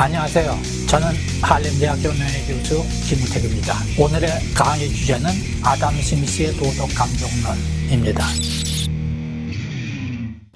안녕하세요. 저는 한림대학교 명예 교수 김우택입니다. 오늘의 강의 주제는 아담 스미스의 도덕 감정론입니다.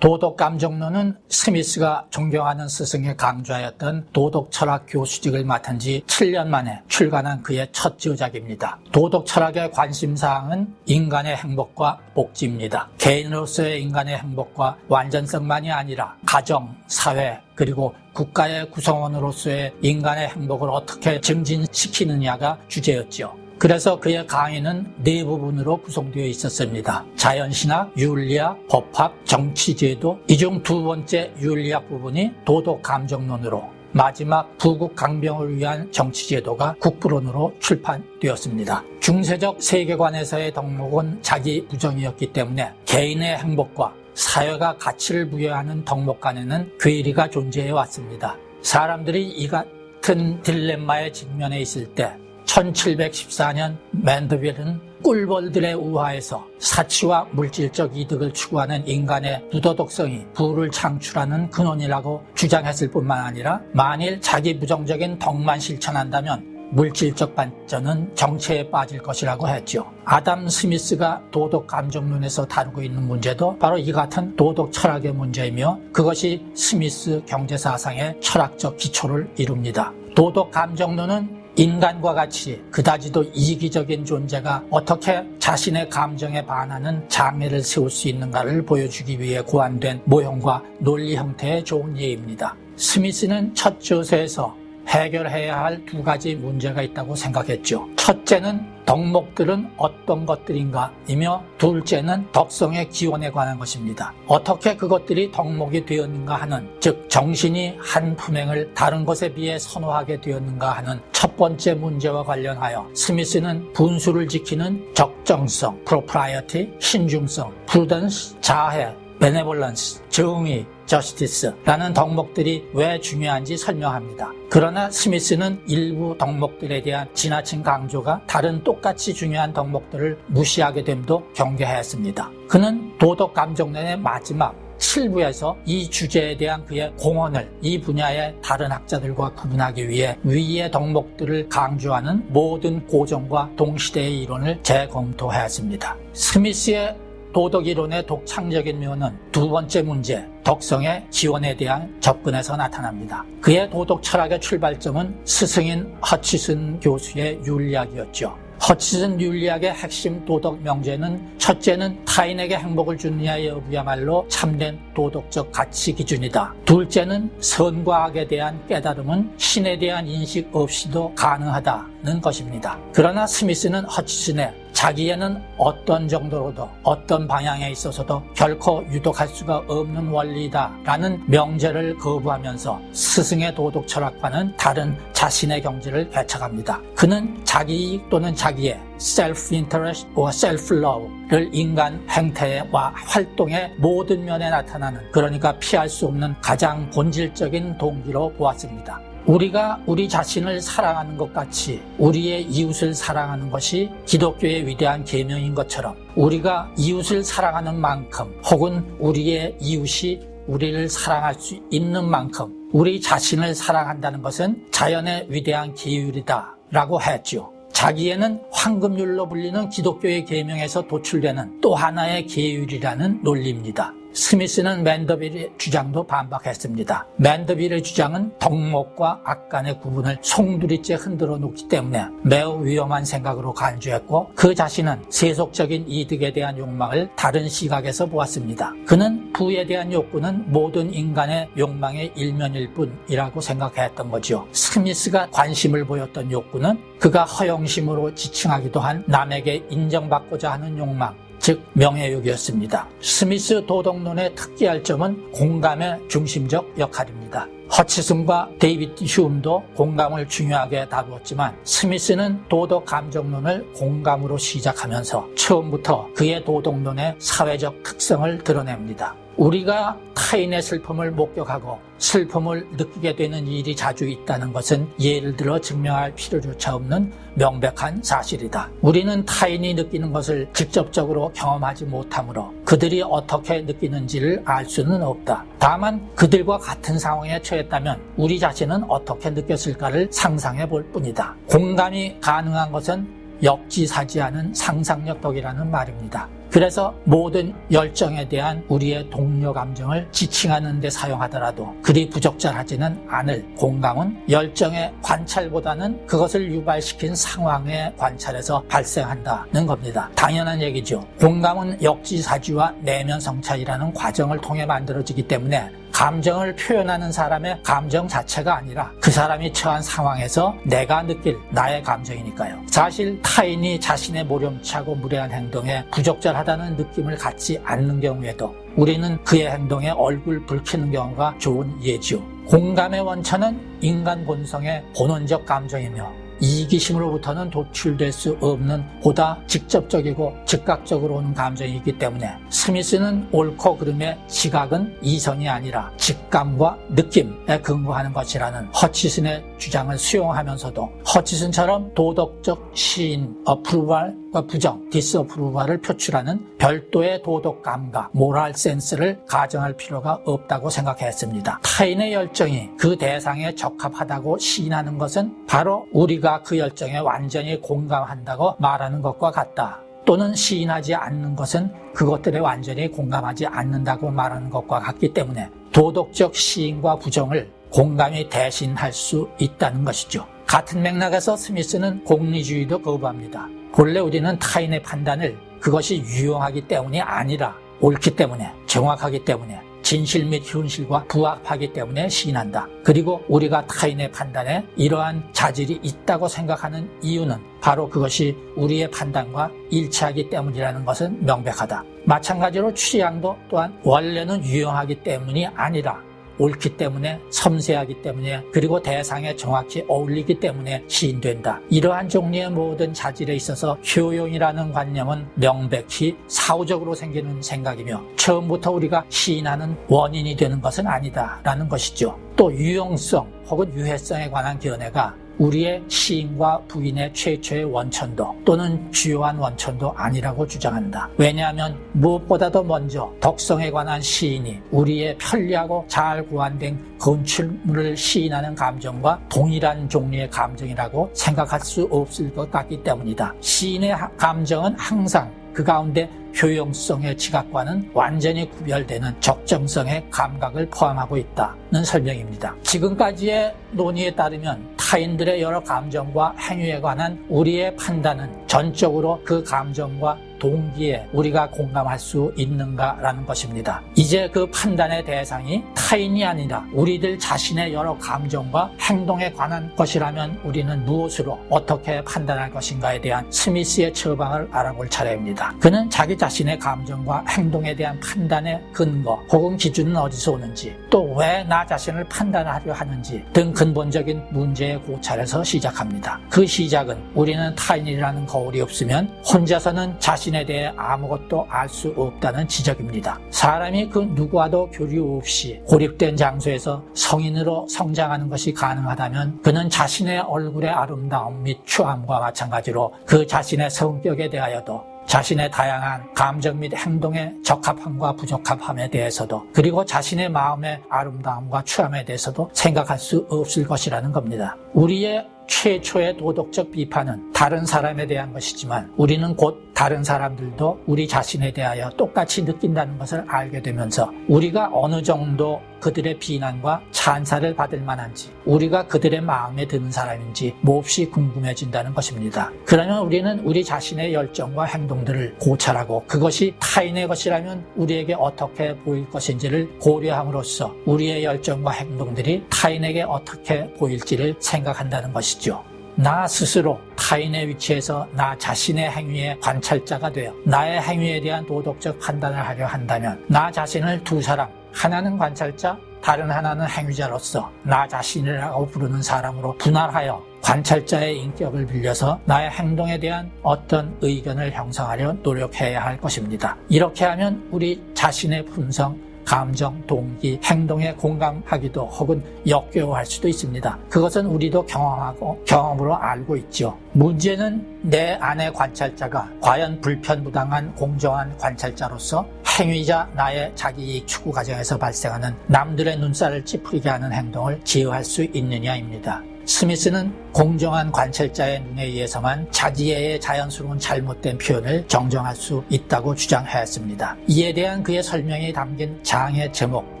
도덕 감정론은 스미스가 존경하는 스승이 강조하였던 도덕 철학 교수직을 맡은 지 7년 만에 출간한 그의 첫 지어작입니다. 도덕 철학의 관심사항은 인간의 행복과 복지입니다. 개인으로서의 인간의 행복과 완전성만이 아니라 가정, 사회, 그리고 국가의 구성원으로서의 인간의 행복을 어떻게 증진시키느냐가 주제였지요. 그래서 그의 강의는 네 부분으로 구성되어 있었습니다. 자연신학, 윤리학, 법학, 정치제도 이 중 두 번째 윤리학 부분이 도덕 감정론으로 마지막 부국 강병을 위한 정치제도가 국부론으로 출판되었습니다. 중세적 세계관에서의 덕목은 자기 부정이었기 때문에 개인의 행복과 사회가 가치를 부여하는 덕목 간에는 괴리가 존재해 왔습니다. 사람들이 이 같은 딜레마에 직면해 있을 때 1714년 맨드빌은 꿀벌들의 우화에서 사치와 물질적 이득을 추구하는 인간의 부도덕성이 부를 창출하는 근원이라고 주장했을 뿐만 아니라 만일 자기 부정적인 덕만 실천한다면 물질적 발전은 정체에 빠질 것이라고 했죠. 아담 스미스가 도덕 감정론에서 다루고 있는 문제도 바로 이 같은 도덕 철학의 문제이며 그것이 스미스 경제사상의 철학적 기초를 이룹니다. 도덕 감정론은 인간과 같이 그다지도 이기적인 존재가 어떻게 자신의 감정에 반하는 장애를 세울 수 있는가를 보여주기 위해 고안된 모형과 논리 형태의 좋은 예입니다. 스미스는 첫 조서에서 해결해야 할 두 가지 문제가 있다고 생각했죠. 첫째는 덕목들은 어떤 것들인가 이며 둘째는 덕성의 기원에 관한 것입니다. 어떻게 그것들이 덕목이 되었는가 하는 즉 정신이 한 품행을 다른 것에 비해 선호하게 되었는가 하는 첫 번째 문제와 관련하여 스미스는 분수를 지키는 적정성, propriety, 신중성, prudence, 자해, benevolence, 정의, justice라는 덕목들이 왜 중요한지 설명합니다. 그러나 스미스는 일부 덕목들에 대한 지나친 강조가 다른 똑같이 중요한 덕목들을 무시하게 됨도 경계하였습니다. 그는 도덕 감정론의 마지막 7부에서 이 주제에 대한 그의 공헌을 이 분야의 다른 학자들과 구분하기 위해 위의 덕목들을 강조하는 모든 고정과 동시대의 이론을 재검토하였습니다. 스미스의 도덕이론의 독창적인 묘는 두 번째 문제, 덕성의 지원에 대한 접근에서 나타납니다. 그의 도덕 철학의 출발점은 스승인 허치슨 교수의 윤리학이었죠. 허치슨 윤리학의 핵심 도덕 명제는 첫째는 타인에게 행복을 주느냐 여부야말로 참된 도덕적 가치 기준이다. 둘째는 선과 악에 대한 깨달음은 신에 대한 인식 없이도 가능하다는 것입니다. 그러나 스미스는 허치슨의 자기에는 어떤 정도로도 어떤 방향에 있어서도 결코 유독할 수가 없는 원리다 라는 명제를 거부하면서 스승의 도덕 철학과는 다른 자신의 경지를 개척합니다. 그는 자기 또는 자기의 self-interest or self-love를 인간 행태와 활동의 모든 면에 나타나는 그러니까 피할 수 없는 가장 본질적인 동기로 보았습니다. 우리가 우리 자신을 사랑하는 것 같이 우리의 이웃을 사랑하는 것이 기독교의 위대한 계명인 것처럼 우리가 이웃을 사랑하는 만큼 혹은 우리의 이웃이 우리를 사랑할 수 있는 만큼 우리 자신을 사랑한다는 것은 자연의 위대한 기율이다 라고 했죠. 자기에는 황금률로 불리는 기독교의 계명에서 도출되는 또 하나의 계율이라는 논리입니다. 스미스는 맨더빌의 주장도 반박했습니다. 맨더빌의 주장은 덕목과 악간의 구분을 송두리째 흔들어 놓기 때문에 매우 위험한 생각으로 간주했고 그 자신은 세속적인 이득에 대한 욕망을 다른 시각에서 보았습니다. 그는 부에 대한 욕구는 모든 인간의 욕망의 일면일 뿐이라고 생각했던 거죠. 스미스가 관심을 보였던 욕구는 그가 허영심으로 지칭하기도 한 남에게 인정받고자 하는 욕망, 즉 명예욕이었습니다. 스미스 도덕론의 특기할 점은 공감의 중심적 역할입니다. 허치슨과 데이비드 휴움도 공감을 중요하게 다루었지만 스미스는 도덕 감정론을 공감으로 시작하면서 처음부터 그의 도덕론의 사회적 특성을 드러냅니다. 우리가 타인의 슬픔을 목격하고 슬픔을 느끼게 되는 일이 자주 있다는 것은 예를 들어 증명할 필요조차 없는 명백한 사실이다. 우리는 타인이 느끼는 것을 직접적으로 경험하지 못하므로 그들이 어떻게 느끼는지를 알 수는 없다. 다만 그들과 같은 상황에 처했다면 우리 자신은 어떻게 느꼈을까를 상상해 볼 뿐이다. 공감이 가능한 것은 역지사지하는 상상력 덕이라는 말입니다. 그래서 모든 열정에 대한 우리의 동료 감정을 지칭하는 데 사용하더라도 그리 부적절하지는 않을 공감은 열정의 관찰보다는 그것을 유발시킨 상황의 관찰에서 발생한다는 겁니다. 당연한 얘기죠. 공감은 역지사지와 내면 성찰이라는 과정을 통해 만들어지기 때문에 감정을 표현하는 사람의 감정 자체가 아니라 그 사람이 처한 상황에서 내가 느낄 나의 감정이니까요. 사실 타인이 자신의 모렴치하고 무례한 행동에 부적절하다는 느낌을 갖지 않는 경우에도 우리는 그의 행동에 얼굴 붉히는 경우가 좋은 예지요. 공감의 원천은 인간 본성의 본원적 감정이며 이기심으로부터는 도출될 수 없는 보다 직접적이고 즉각적으로 오는 감정이기 때문에 스미스는 옳고 그름의 지각은 이성이 아니라 직감과 느낌에 근거하는 것이라는 허치슨의 주장을 수용하면서도 허치슨처럼 도덕적 시인 어프루발과 부정 디스어프루발을 표출하는 별도의 도덕 감각 모랄 센스를 가정할 필요가 없다고 생각했습니다. 타인의 열정이 그 대상에 적합하다고 시인하는 것은 바로 우리가 그 열정에 완전히 공감한다고 말하는 것과 같다. 또는 시인하지 않는 것은 그것들에 완전히 공감하지 않는다고 말하는 것과 같기 때문에 도덕적 시인과 부정을 공감이 대신할 수 있다는 것이죠. 같은 맥락에서 스미스는 공리주의도 거부합니다. 본래 우리는 타인의 판단을 그것이 유용하기 때문이 아니라 옳기 때문에 정확하기 때문에 진실 및 현실과 부합하기 때문에 시인한다. 그리고 우리가 타인의 판단에 이러한 자질이 있다고 생각하는 이유는 바로 그것이 우리의 판단과 일치하기 때문이라는 것은 명백하다. 마찬가지로 취향도 또한 원래는 유용하기 때문이 아니라 옳기 때문에 섬세하기 때문에 그리고 대상에 정확히 어울리기 때문에 시인된다. 이러한 종류의 모든 자질에 있어서 효용이라는 관념은 명백히 사후적으로 생기는 생각이며 처음부터 우리가 시인하는 원인이 되는 것은 아니다라는 것이죠. 또 유용성 혹은 유해성에 관한 견해가 우리의 시인과 부인의 최초의 원천도 또는 주요한 원천도 아니라고 주장한다. 왜냐하면 무엇보다도 먼저 덕성에 관한 시인이 우리의 편리하고 잘 고안된 건축물을 시인하는 감정과 동일한 종류의 감정이라고 생각할 수 없을 것 같기 때문이다. 시인의 감정은 항상 그 가운데 효용성의 지각과는 완전히 구별되는 적정성의 감각을 포함하고 있다는 설명입니다. 지금까지의 논의에 따르면 타인들의 여러 감정과 행위에 관한 우리의 판단은 전적으로 그 감정과 동기에 우리가 공감할 수 있는가라는 것입니다. 이제 그 판단의 대상이 타인이 아니라 우리들 자신의 여러 감정과 행동에 관한 것이라면 우리는 무엇으로 어떻게 판단할 것인가에 대한 스미스의 처방을 알아볼 차례입니다. 그는 자기 자신의 감정과 행동에 대한 판단의 근거 혹은 기준은 어디서 오는지 또 왜 나 자신을 판단하려 하는지 등 근본적인 문제의 고찰에서 시작합니다. 그 시작은 우리는 타인이라는 거울이 없으면 혼자서는 자신 에 대해 아무것도 알 수 없다는 지적입니다. 사람이 그 누구와도 교류 없이 고립된 장소에서 성인으로 성장하는 것이 가능하다면 그는 자신의 얼굴의 아름다움 및 추함과 마찬가지로 그 자신의 성격에 대하여도 자신의 다양한 감정 및 행동의 적합함과 부적합함에 대해서도 그리고 자신의 마음의 아름다움과 추함에 대해서도 생각할 수 없을 것이라는 겁니다. 우리의 최초의 도덕적 비판은 다른 사람에 대한 것이지만 우리는 곧 다른 사람들도 우리 자신에 대하여 똑같이 느낀다는 것을 알게 되면서 우리가 어느 정도 그들의 비난과 찬사를 받을 만한지 우리가 그들의 마음에 드는 사람인지 몹시 궁금해진다는 것입니다. 그러면 우리는 우리 자신의 열정과 행동들을 고찰하고 그것이 타인의 것이라면 우리에게 어떻게 보일 것인지를 고려함으로써 우리의 열정과 행동들이 타인에게 어떻게 보일지를 생각한다는 것이죠. 나 스스로 타인의 위치에서 나 자신의 행위의 관찰자가 되어 나의 행위에 대한 도덕적 판단을 하려 한다면 나 자신을 두 사람, 하나는 관찰자, 다른 하나는 행위자로서 나 자신이라고 부르는 사람으로 분할하여 관찰자의 인격을 빌려서 나의 행동에 대한 어떤 의견을 형성하려 노력해야 할 것입니다. 이렇게 하면 우리 자신의 품성, 감정, 동기, 행동에 공감하기도 혹은 역겨워할 수도 있습니다. 그것은 우리도 경험하고 경험으로 알고 있죠. 문제는 내 안의 관찰자가 과연 불편부당한 공정한 관찰자로서 행위자 나의 자기이익 추구 과정에서 발생하는 남들의 눈살을 찌푸리게 하는 행동을 제어할 수 있느냐입니다. 스미스는 공정한 관찰자의 눈에 의해서만 자기의 자연스러운 잘못된 표현을 정정할 수 있다고 주장하였습니다. 이에 대한 그의 설명이 담긴 장의 제목,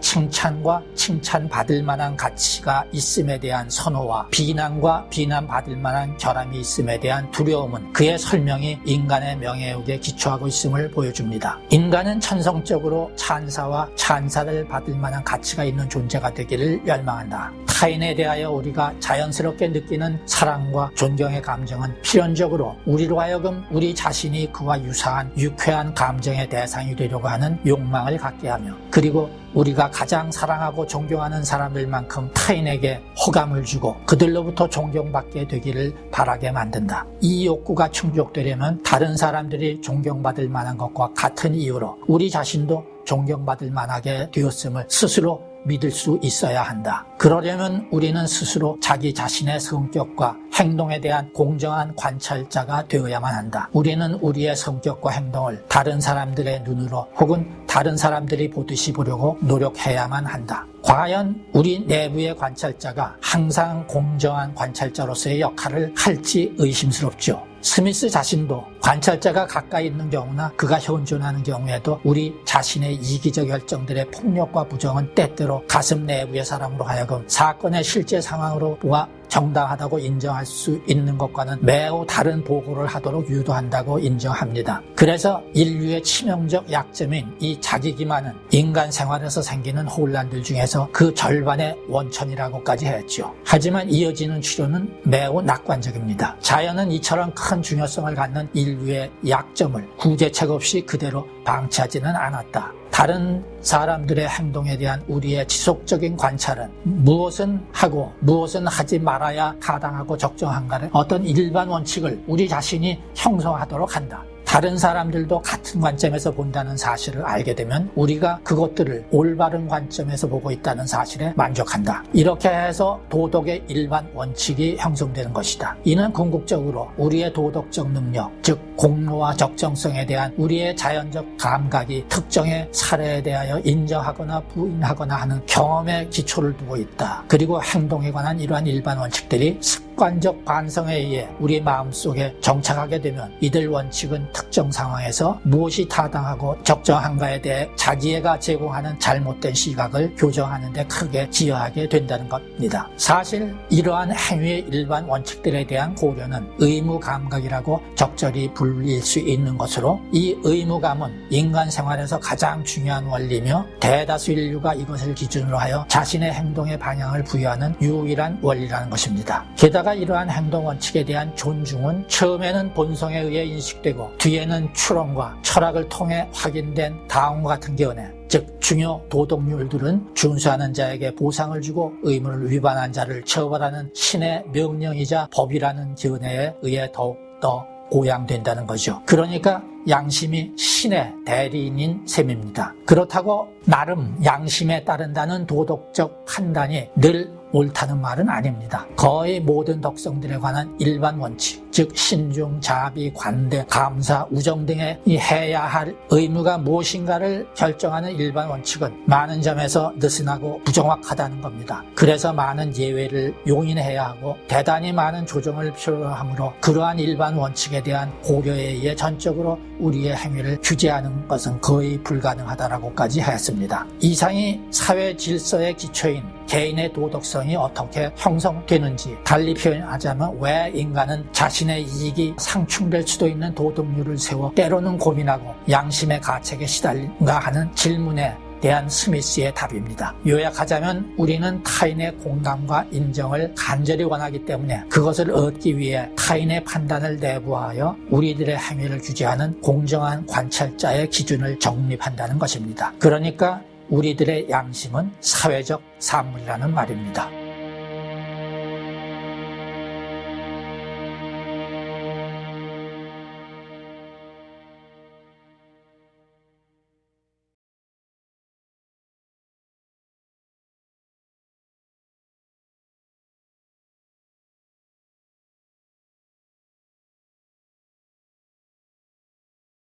칭찬과 칭찬받을 만한 가치가 있음에 대한 선호와 비난과 비난받을 만한 결함이 있음에 대한 두려움은 그의 설명이 인간의 명예욕에 기초하고 있음을 보여줍니다. 인간은 천성적으로 찬사와 찬사를 받을 만한 가치가 있는 존재가 되기를 열망한다. 타인에 대하여 우리가 자연스럽게 느끼는 사랑과 존경의 감정은 필연적으로 우리로 하여금 우리 자신이 그와 유사한 유쾌한 감정의 대상이 되려고 하는 욕망을 갖게 하며 그리고 우리가 가장 사랑하고 존경하는 사람들만큼 타인에게 호감을 주고 그들로부터 존경받게 되기를 바라게 만든다. 이 욕구가 충족되려면 다른 사람들이 존경받을 만한 것과 같은 이유로 우리 자신도 존경받을 만하게 되었음을 스스로 믿을 수 있어야 한다. 그러려면 우리는 스스로 자기 자신의 성격과 행동에 대한 공정한 관찰자가 되어야만 한다. 우리는 우리의 성격과 행동을 다른 사람들의 눈으로 혹은 다른 사람들이 보듯이 보려고 노력해야만 한다. 과연 우리 내부의 관찰자가 항상 공정한 관찰자로서의 역할을 할지 의심스럽죠. 스미스 자신도 관찰자가 가까이 있는 경우나 그가 현존하는 경우에도 우리 자신의 이기적 결정들의 폭력과 부정은 때때로 가슴 내부의 사람으로 하여금 사건의 실제 상황으로 보아 정당하다고 인정할 수 있는 것과는 매우 다른 보고를 하도록 유도한다고 인정합니다. 그래서 인류의 치명적 약점인 이 자기 기만은 인간 생활에서 생기는 혼란들 중에서 그 절반의 원천이라고까지 했죠. 하지만 이어지는 치료는 매우 낙관적입니다. 자연은 이처럼 큰 중요성을 갖는 인류의 약점을 구제책 없이 그대로 방치하지는 않았다. 다른 사람들의 행동에 대한 우리의 지속적인 관찰은 무엇은 하고 무엇은 하지 말아야 타당하고 적정한가를 어떤 일반 원칙을 우리 자신이 형성하도록 한다. 다른 사람들도 같은 관점에서 본다는 사실을 알게 되면 우리가 그것들을 올바른 관점에서 보고 있다는 사실에 만족한다. 이렇게 해서 도덕의 일반 원칙이 형성되는 것이다. 이는 궁극적으로 우리의 도덕적 능력, 즉 공로와 적정성에 대한 우리의 자연적 감각이 특정의 사례에 대하여 인정하거나 부인하거나 하는 경험의 기초를 두고 있다. 그리고 행동에 관한 이러한 일반 원칙들이 습 관적 반성에 의해 우리 마음속에 정착하게 되면 이들 원칙은 특정 상황에서 무엇이 타당하고 적정한가에 대해 자기애가 제공하는 잘못된 시각을 교정하는 데 크게 기여하게 된다는 겁니다. 사실 이러한 행위의 일반 원칙들에 대한 고려는 의무 감각이라고 적절히 불릴 수 있는 것으로 이 의무감은 인간 생활에서 가장 중요한 원리며 대다수 인류가 이것을 기준으로 하여 자신의 행동의 방향을 부여하는 유일한 원리라는 것입니다. 게다가 이러한 행동 원칙에 대한 존중은 처음에는 본성에 의해 인식되고 뒤에는 추론과 철학을 통해 확인된 다음과 같은 견해, 즉 중요 도덕률들은 준수하는 자에게 보상을 주고 의무를 위반한 자를 처벌하는 신의 명령이자 법이라는 견해에 의해 더욱더 고양된다는 거죠. 그러니까 양심이 신의 대리인인 셈입니다. 그렇다고 나름 양심에 따른다는 도덕적 판단이 늘 옳다는 말은 아닙니다. 거의 모든 덕성들에 관한 일반 원칙, 즉 신중, 자비, 관대, 감사, 우정 등의 이 해야 할 의무가 무엇인가를 결정하는 일반 원칙은 많은 점에서 느슨하고 부정확하다는 겁니다. 그래서 많은 예외를 용인해야 하고 대단히 많은 조정을 필요로 하므로 그러한 일반 원칙에 대한 고려에 의해 전적으로 우리의 행위를 규제하는 것은 거의 불가능하다라고까지 했습니다. 이상이 사회 질서의 기초인 개인의 도덕성이 어떻게 형성되는지 달리 표현하자면 왜 인간은 자신의 이익이 상충될 수도 있는 도덕률을 세워 때로는 고민하고 양심의 가책에 시달린가 하는 질문에 대한 스미스의 답입니다. 요약하자면 우리는 타인의 공감과 인정을 간절히 원하기 때문에 그것을 얻기 위해 타인의 판단을 내부하여 우리들의 행위를 규제하는 공정한 관찰자의 기준을 정립한다는 것입니다. 그러니까 우리들의 양심은 사회적 산물이라는 말입니다.